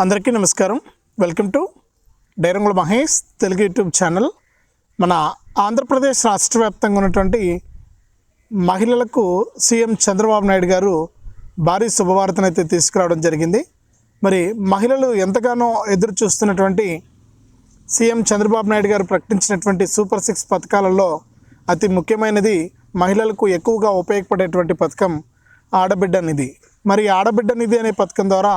అందరికీ నమస్కారం. Welcome to డైరంగుల మహేష్ తెలుగు యూట్యూబ్ ఛానల్. మన ఆంధ్రప్రదేశ్ రాష్ట్ర వ్యాప్తంగా ఉన్నటువంటి మహిళలకు సీఎం చంద్రబాబు నాయుడు గారు భారీ శుభవార్తను అయితే తీసుకురావడం జరిగింది. మరి మహిళలు ఎంతగానో ఎదురు చూస్తున్నటువంటి సీఎం చంద్రబాబు నాయుడు గారు ప్రకటించినటువంటి సూపర్ సిక్స్ పథకాలలో అతి ముఖ్యమైనది మహిళలకు ఎక్కువగా ఉపయోగపడేటువంటి పథకం ఆడబిడ్డ నిధి. మరి ఆడబిడ్డ నిధి అనే పథకం ద్వారా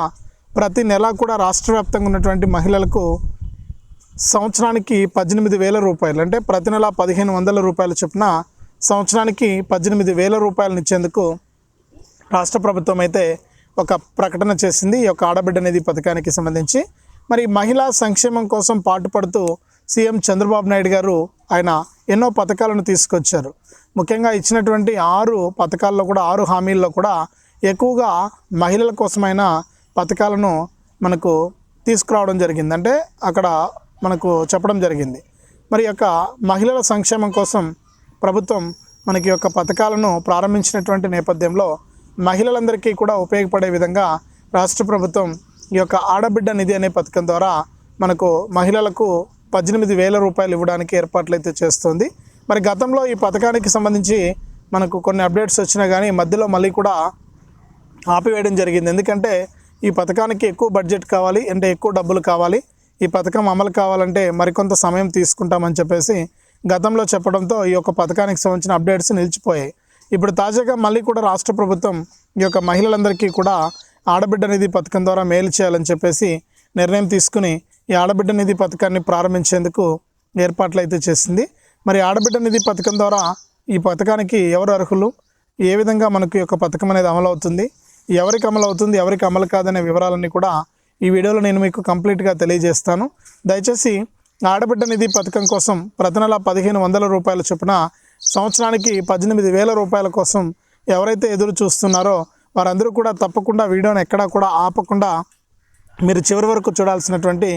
ప్రతి నెల కూడా రాష్ట్ర వ్యాప్తంగా ఉన్నటువంటి మహిళలకు సంవత్సరానికి పద్దెనిమిది వేల రూపాయలు అంటే ప్రతి నెల పదిహేను వందల రూపాయల చొప్పున సంవత్సరానికి పద్దెనిమిది వేల రూపాయలను ఇచ్చేందుకు రాష్ట్ర ప్రభుత్వం అయితే ఒక ప్రకటన చేసింది. ఈ యొక్క ఆడబిడ్డ నిధి పథకానికి సంబంధించి మరి మహిళా సంక్షేమం కోసం పాటుపడుతూ సీఎం చంద్రబాబు నాయుడు గారు ఆయన ఎన్నో పథకాలను తీసుకొచ్చారు. ముఖ్యంగా ఇచ్చినటువంటి ఆరు పథకాల్లో కూడా ఆరు హామీల్లో కూడా ఎక్కువగా మహిళల కోసమైనా పథకాలను మనకు తీసుకురావడం జరిగింది. అంటే అక్కడ మనకు చెప్పడం జరిగింది. మరి యొక్క మహిళల సంక్షేమం కోసం ప్రభుత్వం మనకి యొక్క పథకాలను ప్రారంభించినటువంటి నేపథ్యంలో మహిళలందరికీ కూడా ఉపయోగపడే విధంగా రాష్ట్ర ప్రభుత్వం ఈ యొక్క ఆడబిడ్డ నిధి అనే పథకం ద్వారా మనకు మహిళలకు పద్దెనిమిది వేల రూపాయలు ఇవ్వడానికి ఏర్పాట్లు అయితే చేస్తుంది. మరి గతంలో ఈ పథకానికి సంబంధించి మనకు కొన్ని అప్డేట్స్ వచ్చినా కానీ మధ్యలో మళ్ళీ కూడా ఆపివేయడం జరిగింది. ఎందుకంటే ఈ పథకానికి ఎక్కువ బడ్జెట్ కావాలి అంటే ఎక్కువ డబ్బులు కావాలి. ఈ పథకం అమలు కావాలంటే మరికొంత సమయం తీసుకుంటామని చెప్పేసి గతంలో చెప్పడంతో ఈ యొక్క పథకానికి సంబంధించిన అప్డేట్స్ నిలిచిపోయాయి. ఇప్పుడు తాజాగా మళ్ళీ కూడా రాష్ట్ర ప్రభుత్వం ఈ యొక్క మహిళలందరికీ కూడా ఆడబిడ్డ నిధి పథకం ద్వారా మేలు చేయాలని చెప్పేసి నిర్ణయం తీసుకుని ఈ ఆడబిడ్డ నిధి పథకాన్ని ప్రారంభించేందుకు ఏర్పాట్లు అయితే చేసింది. మరి ఆడబిడ్డ నిధి పథకం ద్వారా ఈ పథకానికి ఎవరు అర్హులు? ఏ విధంగా మనకు ఈ యొక్క పథకం అనేది అమలు అవుతుంది ఎవరికి అమలు అవుతుంది ఎవరికి అమలు కాదనే వివరాలన్నీ కూడా ఈ వీడియోలో నేను మీకు కంప్లీట్గా తెలియజేస్తాను. దయచేసి ఆడబిడ్డ నిధి పథకం కోసం ప్రతి నెల పదిహేను వందల రూపాయల చొప్పున సంవత్సరానికి పద్దెనిమిది వేల రూపాయల కోసం ఎవరైతే ఎదురు చూస్తున్నారో వారందరూ కూడా తప్పకుండా వీడియోని ఎక్కడా కూడా ఆపకుండా మీరు చివరి వరకు చూడాల్సినటువంటి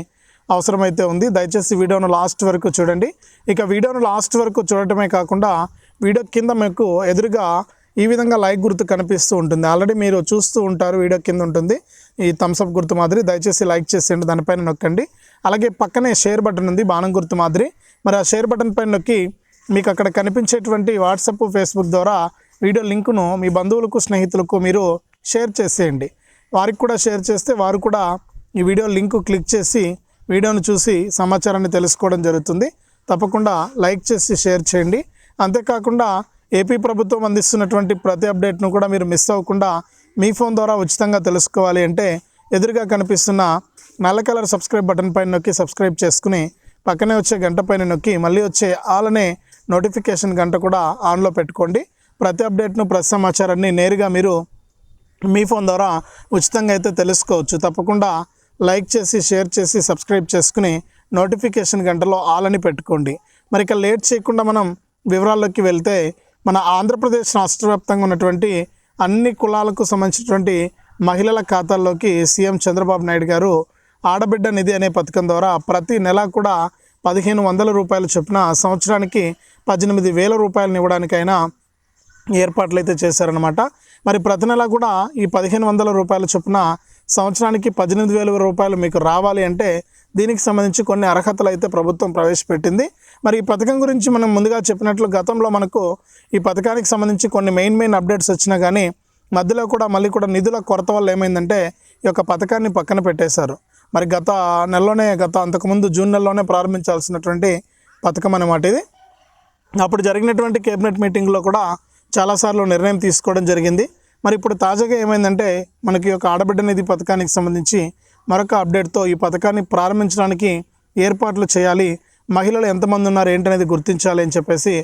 అవసరం అయితే ఉంది. దయచేసి వీడియోను లాస్ట్ వరకు చూడండి. ఇక వీడియోను లాస్ట్ వరకు చూడటమే కాకుండా వీడియో కింద మీకు ఎదురుగా ఈ విధంగా లైక్ గుర్తు కనిపిస్తూ ఉంటుంది. ఆల్రెడీ మీరు చూస్తూ ఉంటారు వీడియో కింద ఉంటుంది. ఈ థమ్స్అప్ గుర్తు మాదిరి దయచేసి లైక్ చేసేయండి దానిపైన నొక్కండి. అలాగే పక్కనే షేర్ బటన్ ఉంది బాణం గుర్తు మాదిరి. మరి ఆ షేర్ బటన్ పైన నొక్కి మీకు అక్కడ కనిపించేటువంటి వాట్సప్ ఫేస్బుక్ ద్వారా వీడియో లింకును మీ బంధువులకు స్నేహితులకు మీరు షేర్ చేసేయండి. వారికి కూడా షేర్ చేస్తే వారు కూడా ఈ వీడియో లింకు క్లిక్ చేసి వీడియోను చూసి సమాచారాన్ని తెలుసుకోవడం జరుగుతుంది. తప్పకుండా లైక్ చేసి షేర్ చేయండి. అంతేకాకుండా ఏపీ ప్రభుత్వం అందిస్తున్నటువంటి ప్రతి అప్డేట్ను కూడా మీరు మిస్ అవ్వకుండా మీ ఫోన్ ద్వారా ఉచితంగా తెలుసుకోవాలి అంటే ఎదురుగా కనిపిస్తున్న నల్ల కలర్ సబ్స్క్రైబ్ బటన్ పైన నొక్కి సబ్స్క్రైబ్ చేసుకుని పక్కనే వచ్చే గంట పైన నొక్కి మళ్ళీ వచ్చే ఆలనే నోటిఫికేషన్ గంట కూడా ఆన్లో పెట్టుకోండి. ప్రతి అప్డేట్ను ప్రతి సమాచారాన్ని నేరుగా మీరు మీ ఫోన్ ద్వారా ఉచితంగా అయితే తెలుసుకోవచ్చు. తప్పకుండా లైక్ చేసి షేర్ చేసి సబ్స్క్రైబ్ చేసుకుని నోటిఫికేషన్ గంటలో ఆల్ అని పెట్టుకోండి. మరి ఇక లేట్ చేయకుండా మనం వివరాల్లోకి వెళ్తే మన ఆంధ్రప్రదేశ్ రాష్ట్ర వ్యాప్తంగా ఉన్నటువంటి అన్ని కులాలకు సంబంధించినటువంటి మహిళల ఖాతాల్లోకి సీఎం చంద్రబాబు నాయుడు గారు ఆడబిడ్డ నిధి అనే పథకం ద్వారా ప్రతి నెల కూడా పదిహేను వందల రూపాయల చొప్పున సంవత్సరానికి పద్దెనిమిది వేల రూపాయలను ఇవ్వడానికైనా ఏర్పాట్లు అయితే చేశారనమాట మరి ప్రతి నెల కూడా ఈ పదిహేను వందల రూపాయల చొప్పున సంవత్సరానికి పద్దెనిమిది వేల రూపాయలు మీకు రావాలి అంటే దీనికి సంబంధించి కొన్ని అర్హతలు అయితే ప్రభుత్వం ప్రవేశపెట్టింది. మరి ఈ పథకం గురించి మనం ముందుగా చెప్పినట్లు గతంలో మనకు ఈ పథకానికి సంబంధించి కొన్ని మెయిన్ మెయిన్ అప్డేట్స్ వచ్చినా కానీ మధ్యలో కూడా మళ్ళీ కూడా నిధుల కొరత వల్ల ఏమైందంటే ఈ యొక్క పథకాన్ని పక్కన పెట్టేశారు. మరి గత నెలలోనే గత అంతకుముందు జూన్ నెలలోనే ప్రారంభించాల్సినటువంటి పథకం అన్నమాట ఇది. అప్పుడు జరిగినటువంటి కేబినెట్ మీటింగ్లో కూడా చాలాసార్లు నిర్ణయం తీసుకోవడం జరిగింది. మరి ఇప్పుడు తాజాగా ఏమైందంటే మనకి యొక్క ఆడబిడ్డ నిధి పథకానికి సంబంధించి మరొక అప్డేట్తో ఈ పథకాన్ని ప్రారంభించడానికి ఏర్పాట్లు చేయాలి. మహిళలు ఎంతమంది ఉన్నారు ఏంటనేది గుర్తించాలి అని చెప్పేసి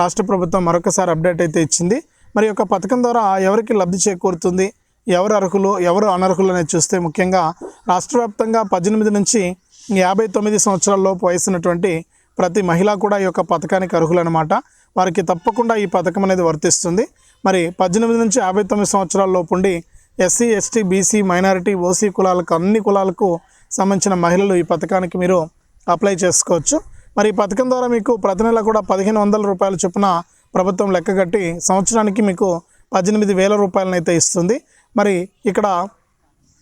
రాష్ట్ర ప్రభుత్వం మరొకసారి అప్డేట్ అయితే ఇచ్చింది. మరి యొక్క పథకం ద్వారా ఎవరికి లబ్ధి చేకూరుతుంది ఎవరు అర్హులు ఎవరు అనర్హులు అనేది చూస్తే ముఖ్యంగా రాష్ట్ర వ్యాప్తంగా పద్దెనిమిది నుంచి యాభై తొమ్మిది సంవత్సరాల్లోపు వయసున్నటువంటి ప్రతి మహిళ కూడా ఈ యొక్క పథకానికి అర్హులు అనమాట వారికి తప్పకుండా ఈ పథకం అనేది వర్తిస్తుంది. మరి పద్దెనిమిది నుంచి యాభై తొమ్మిది సంవత్సరాల లోపు ఉండి SC ST BC minority OC కులాలకు అన్ని కులాలకు సంబంధించిన మహిళలు ఈ పథకానికి మీరు అప్లై చేసుకోవచ్చు. మరి ఈ పథకం ద్వారా మీకు ప్రతి నెల కూడా పదిహేను వందల రూపాయల చొప్పున ప్రభుత్వం లెక్కగట్టి సంవత్సరానికి మీకు పద్దెనిమిది వేల రూపాయలనైతే ఇస్తుంది. మరి ఇక్కడ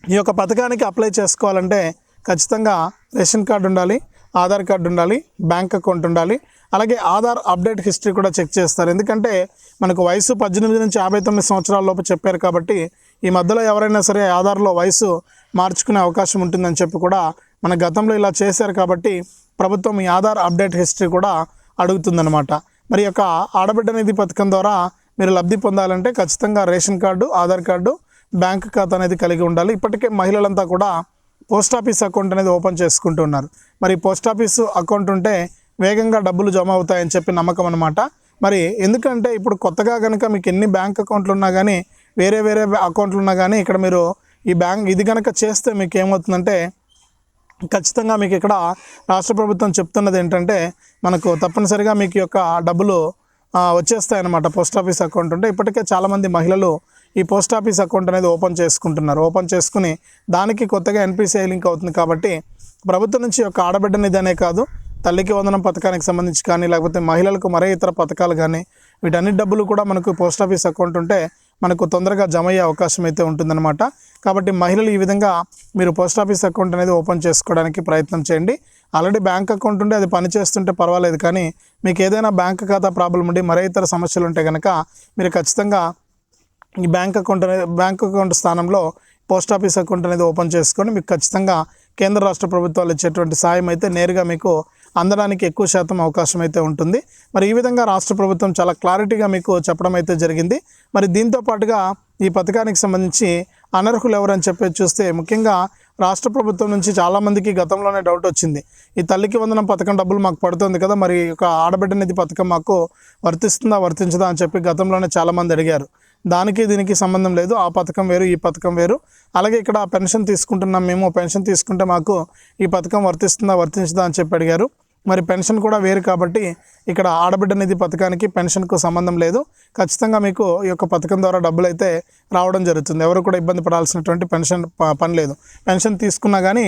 ఈ యొక్క పథకానికి అప్లై చేసుకోవాలంటే ఖచ్చితంగా రేషన్ కార్డు ఉండాలి ఆధార్ కార్డు ఉండాలి బ్యాంక్ అకౌంట్ ఉండాలి అలాగే ఆధార్ అప్డేట్ హిస్టరీ కూడా చెక్ చేస్తారు. ఎందుకంటే మనకు వయసు పద్దెనిమిది నుంచి యాభై తొమ్మిది సంవత్సరాల లోపు చెప్పారు కాబట్టి ఈ మధ్యలో ఎవరైనా సరే ఆధార్లో వయసు మార్చుకునే అవకాశం ఉంటుందని చెప్పి కూడా మన గతంలో ఇలా చేశారు కాబట్టి ప్రభుత్వం ఈ ఆధార్ అప్డేట్ హిస్టరీ కూడా అడుగుతుందన్నమాట. మరి యొక్క ఆడబిడ్డ నిధి పథకం ద్వారా మీరు లబ్ధి పొందాలంటే ఖచ్చితంగా ration card Aadhaar card bank ఖాతా అనేది కలిగి ఉండాలి. ఇప్పటికే మహిళలంతా కూడా పోస్ట్ ఆఫీస్ అకౌంట్ అనేది ఓపెన్ చేసుకుంటున్నారు మరి పోస్ట్ ఆఫీస్ అకౌంట్ ఉంటే వేగంగా డబ్బులు జమ అవుతాయని చెప్పి నమ్మకం అనమాట మరి ఎందుకంటే ఇప్పుడు కొత్తగా కనుక మీకు ఎన్ని బ్యాంక్ అకౌంట్లు ఉన్నా కానీ వేరే వేరే అకౌంట్లు ఉన్నా కానీ ఇక్కడ మీరు ఈ బ్యాంక్ ఇది కనుక చేస్తే మీకు ఏమవుతుందంటే ఖచ్చితంగా మీకు ఇక్కడ రాష్ట్ర ప్రభుత్వం చెప్తున్నది ఏంటంటే మనకు తప్పనిసరిగా మీకు యొక్క డబ్బులు వచ్చేస్తాయన్నమాట. పోస్ట్ ఆఫీస్ అకౌంట్ ఉంటే ఇప్పటికే చాలామంది మహిళలు ఈ పోస్ట్ ఆఫీస్ అకౌంట్ అనేది ఓపెన్ చేసుకుంటున్నారు. ఓపెన్ చేసుకుని దానికి కొత్తగా ఎన్పిసిఐ లింక్ అవుతుంది కాబట్టి ప్రభుత్వం నుంచి యొక్క ఆడబిడ్డ నిధనే కాదు తల్లికి వందనం పథకానికి సంబంధించి కానీ లేకపోతే మహిళలకు మరే ఇతర పథకాలు కానీ వీటన్ని డబ్బులు కూడా మనకు పోస్ట్ ఆఫీస్ అకౌంట్ ఉంటే మనకు తొందరగా జమ అయ్యే అవకాశం అయితే ఉంటుందన్నమాట. కాబట్టి మహిళలు ఈ విధంగా మీరు పోస్ట్ ఆఫీస్ అకౌంట్ అనేది ఓపెన్ చేసుకోవడానికి ప్రయత్నం చేయండి. ఆల్రెడీ బ్యాంక్ అకౌంట్ ఉంటే అది పని చేస్తుంటే పర్వాలేదు కానీ మీకు ఏదైనా బ్యాంక్ ఖాతా ప్రాబ్లం ఉండి మరే ఇతర సమస్యలు ఉంటే కనుక మీరు ఖచ్చితంగా ఈ బ్యాంక్ అకౌంట్ అనేది బ్యాంక్ అకౌంట్ స్థానంలో పోస్ట్ ఆఫీస్ అకౌంట్ అనేది ఓపెన్ చేసుకొని మీకు ఖచ్చితంగా కేంద్ర రాష్ట్ర ప్రభుత్వాలు ఇచ్చేటువంటి సాయం అయితే నేరుగా మీకు అందడానికి ఎక్కువ శాతం అవకాశం అయితే ఉంటుంది. మరి ఈ విధంగా రాష్ట్ర ప్రభుత్వం చాలా క్లారిటీగా మీకు చెప్పడం అయితే జరిగింది. మరి దీంతో పాటుగా ఈ పథకానికి సంబంధించి అనర్హులు ఎవరని చెప్పి చూస్తే ముఖ్యంగా రాష్ట్ర ప్రభుత్వం నుంచి చాలామందికి గతంలోనే డౌట్ వచ్చింది. ఈ తల్లికి వందనం పథకం డబ్బులు మాకు పడుతుంది కదా మరి ఒక ఆడబిడ్డ నిధి పథకం మాకు వర్తిస్తుందా వర్తించదా అని చెప్పి గతంలోనే చాలామంది అడిగారు. దానికి దీనికి సంబంధం లేదు ఆ పథకం వేరు ఈ పథకం వేరు. అలాగే ఇక్కడ పెన్షన్ తీసుకుంటున్నాం మేము పెన్షన్ తీసుకుంటే మాకు ఈ పథకం వర్తిస్తుందా వర్తించదా అని చెప్పి అడిగారు. మరి పెన్షన్ కూడా వేరు కాబట్టి ఇక్కడ ఆడబిడ్డ నిధి పథకానికి పెన్షన్కు సంబంధం లేదు. ఖచ్చితంగా మీకు ఈ యొక్క పథకం ద్వారా డబ్బులు అయితే రావడం జరుగుతుంది. ఎవరు కూడా ఇబ్బంది పడాల్సినటువంటి పెన్షన్ పని లేదు. పెన్షన్ తీసుకున్నా కానీ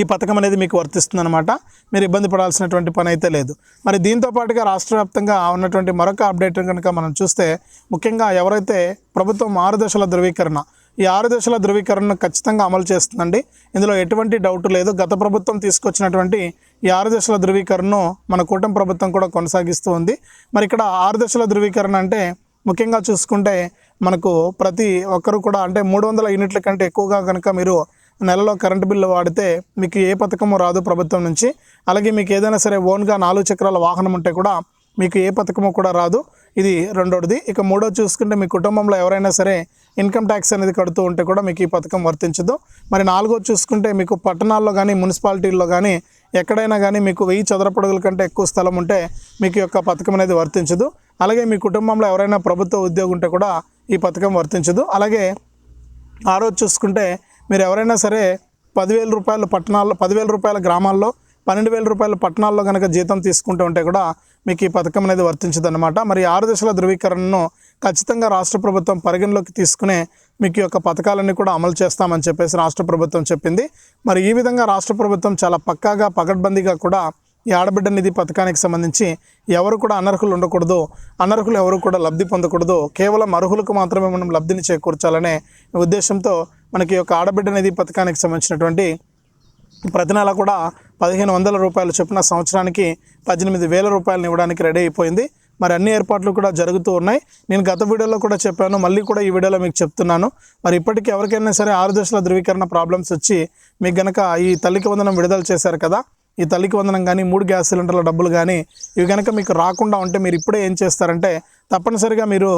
ఈ పథకం అనేది మీకు వర్తిస్తుందన్నమాట. మీరు ఇబ్బంది పడాల్సినటువంటి పని అయితే లేదు. మరి దీంతో పాటుగా రాష్ట్ర వ్యాప్తంగా ఉన్నటువంటి మరొక అప్డేట్ కనుక మనం చూస్తే ముఖ్యంగా ఎవరైతే ప్రభుత్వం ఆరు దశల ధృవీకరణ ఈ ఆరు దశల ధృవీకరణను ఖచ్చితంగా అమలు చేస్తుందండి. ఇందులో ఎటువంటి డౌట్ లేదు. గత ప్రభుత్వం తీసుకొచ్చినటువంటి ఈ ఆరు దశల ధృవీకరణను మన కూటమి ప్రభుత్వం కూడా కొనసాగిస్తూ ఉంది. మరి ఇక్కడ ఆరు దశల ధృవీకరణ అంటే ముఖ్యంగా చూసుకుంటే మనకు ప్రతి ఒక్కరు కూడా అంటే మూడు వందల యూనిట్ల కంటే ఎక్కువగా కనుక మీరు నెలలో కరెంటు బిల్లు వాడితే మీకు ఏ పథకము రాదు ప్రభుత్వం నుంచి. అలాగే మీకు ఏదైనా సరే ఓన్గా నాలుగు చక్రాల వాహనం ఉంటే కూడా మీకు ఏ పథకము కూడా రాదు. ఇది రెండోది ఇక మూడో చూసుకుంటే మీ కుటుంబంలో ఎవరైనా సరే ఇన్కమ్ ట్యాక్స్ అనేది కడుతూ ఉంటే కూడా మీకు ఈ పథకం వర్తించదు. మరి నాలుగో చూసుకుంటే మీకు పట్టణాల్లో కానీ మున్సిపాలిటీల్లో కానీ ఎక్కడైనా కానీ మీకు వెయ్యి చదరపడుగుల కంటే ఎక్కువ స్థలం ఉంటే మీకు యొక్క పథకం అనేది వర్తించదు. అలాగే మీ కుటుంబంలో ఎవరైనా ప్రభుత్వ ఉద్యోగం ఉంటే కూడా ఈ పథకం వర్తించదు. అలాగే ఆ రోజు చూసుకుంటే మీరు ఎవరైనా సరే పదివేల రూపాయలు పట్టణాల్లో పదివేల రూపాయల గ్రామాల్లో పన్నెండు వేల రూపాయల పట్టణాల్లో కనుక జీతం తీసుకుంటూ ఉంటే కూడా మీకు ఈ పథకం అనేది వర్తించదన్నమాట. మరి ఆరు దశల ధృవీకరణను ఖచ్చితంగా రాష్ట్ర ప్రభుత్వం పరిగణలోకి తీసుకునే మీకు యొక్క పథకాలన్నీ కూడా అమలు చేస్తామని చెప్పేసి రాష్ట్ర ప్రభుత్వం చెప్పింది. మరి ఈ విధంగా రాష్ట్ర ప్రభుత్వం చాలా పక్కాగా పకడ్బందీగా కూడా ఈ ఆడబిడ్డ నిధి పథకానికి సంబంధించి ఎవరు కూడా అనర్హులు ఉండకూడదు అనర్హులు ఎవరు కూడా లబ్ధి పొందకూడదు కేవలం అర్హులకు మాత్రమే మనం లబ్ధిని చేకూర్చాలనే ఉద్దేశంతో మనకి యొక్క ఆడబిడ్డ నిధి పథకానికి సంబంధించినటువంటి ప్రతి నెల కూడా పదిహేను వందల రూపాయలు చొప్పున సంవత్సరానికి పద్దెనిమిది వేల రూపాయలను ఇవ్వడానికి రెడీ అయిపోయింది. మరి అన్ని ఏర్పాట్లు కూడా జరుగుతూ ఉన్నాయి. నేను గత వీడియోలో కూడా చెప్పాను మళ్ళీ కూడా ఈ వీడియోలో మీకు చెప్తున్నాను. మరి ఇప్పటికీ ఎవరికైనా సరే ఆరు దశల ధృవీకరణ ప్రాబ్లమ్స్ వచ్చి మీకు గనక ఈ తల్లికి వందనం విడుదల చేశారు కదా ఈ తల్లికి వందనం కానీ మూడు గ్యాస్ సిలిండర్ల డబ్బులు కానీ ఇవి కనుక మీకు రాకుండా ఉంటే మీరు ఇప్పుడే ఏం చేస్తారంటే తప్పనిసరిగా మీరు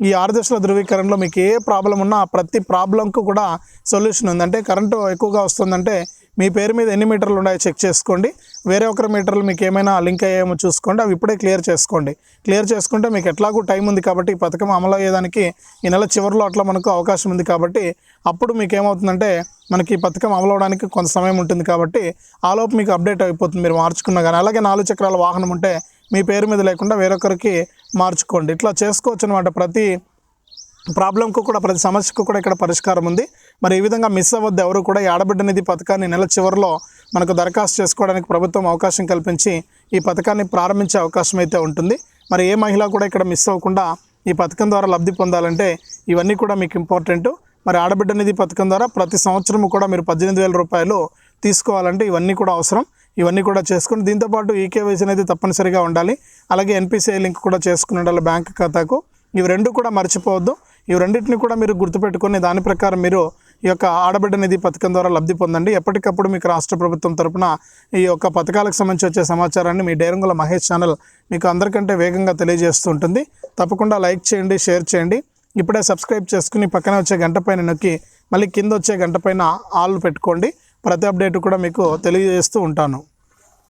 ఈ ఆరు దశల ధృవీకరణలో మీకు ఏ ప్రాబ్లం ఉన్నా ప్రతి ప్రాబ్లంకు కూడా సొల్యూషన్ ఉందంటే కరెంటు ఎక్కువగా వస్తుందంటే మీ పేరు మీద ఎన్ని మీటర్లు ఉన్నాయో చెక్ చేసుకోండి. వేరే ఒకరి మీటర్లు మీకు ఏమైనా లింక్ అయ్యాయేమో చూసుకోండి. అవి ఇప్పుడే క్లియర్ చేసుకోండి. క్లియర్ చేసుకుంటే మీకు ఎట్లాగూ టైం ఉంది కాబట్టి ఈ పథకం అమలు అయ్యేదానికి ఈ నెల చివరిలో అట్లా మనకు అవకాశం ఉంది కాబట్టి అప్పుడు మీకు ఏమవుతుందంటే మనకి ఈ పథకం అమలు అవడానికి కొంత సమయం ఉంటుంది కాబట్టి ఆలోపు మీకు అప్డేట్ అయిపోతుంది. మీరు మార్చుకున్నా కానీ అలాగే నాలుగు చక్రాల వాహనం ఉంటే మీ పేరు మీద లేకుండా వేరొకరికి మార్చుకోండి. ఇట్లా చేసుకోవచ్చు అనమాట ప్రతి ప్రాబ్లంకు కూడా ప్రతి సమస్యకు కూడా ఇక్కడ పరిష్కారం ఉంది. మరి ఈ విధంగా మిస్ అవ్వద్దు. ఎవరు కూడా ఈ ఆడబిడ్డ నిధి పథకాన్ని నెల చివరిలో మనకు దరఖాస్తు చేసుకోవడానికి ప్రభుత్వం అవకాశం కల్పించి ఈ పథకాన్ని ప్రారంభించే అవకాశం అయితే ఉంటుంది. మరి ఏ మహిళ కూడా ఇక్కడ మిస్ అవ్వకుండా ఈ పథకం ద్వారా లబ్ధి పొందాలంటే ఇవన్నీ కూడా మీకు ఇంపార్టెంట్. మరి ఆడబిడ్డ నిధి పథకం ద్వారా ప్రతి సంవత్సరం కూడా మీరు పద్దెనిమిది వేల రూపాయలు తీసుకోవాలంటే ఇవన్నీ కూడా అవసరం. ఇవన్నీ కూడా చేసుకుని దీంతోపాటు ఈకేవైసీ అనేది తప్పనిసరిగా ఉండాలి. అలాగే ఎన్పిసిఐ లింక్ కూడా చేసుకుని ఉండాలి బ్యాంక్ ఖాతాకు. ఇవి రెండు కూడా మర్చిపోవద్దు. ఇవి రెండింటిని కూడా మీరు గుర్తుపెట్టుకొని దాని ప్రకారం మీరు ఈ యొక్క ఆడబిడ్డ నిధి పథకం ద్వారా లబ్ధి పొందండి. ఎప్పటికప్పుడు మీకు రాష్ట్ర ప్రభుత్వం తరపున ఈ యొక్క పథకాలకు సంబంధించి వచ్చే సమాచారాన్ని మీ డైరంగుల మహేష్ ఛానల్ మీకు అందరికంటే వేగంగా తెలియజేస్తూ ఉంటుంది తప్పకుండా లైక్ చేయండి షేర్ చేయండి. ఇప్పుడే సబ్స్క్రైబ్ చేసుకుని పక్కన వచ్చే గంట పైన నొక్కి మళ్ళీ కింద వచ్చే గంట పైన ఆల్ పెట్టుకోండి. ప్రతి అప్డేట్ కూడా మీకు తెలియజేస్తూ ఉంటాను.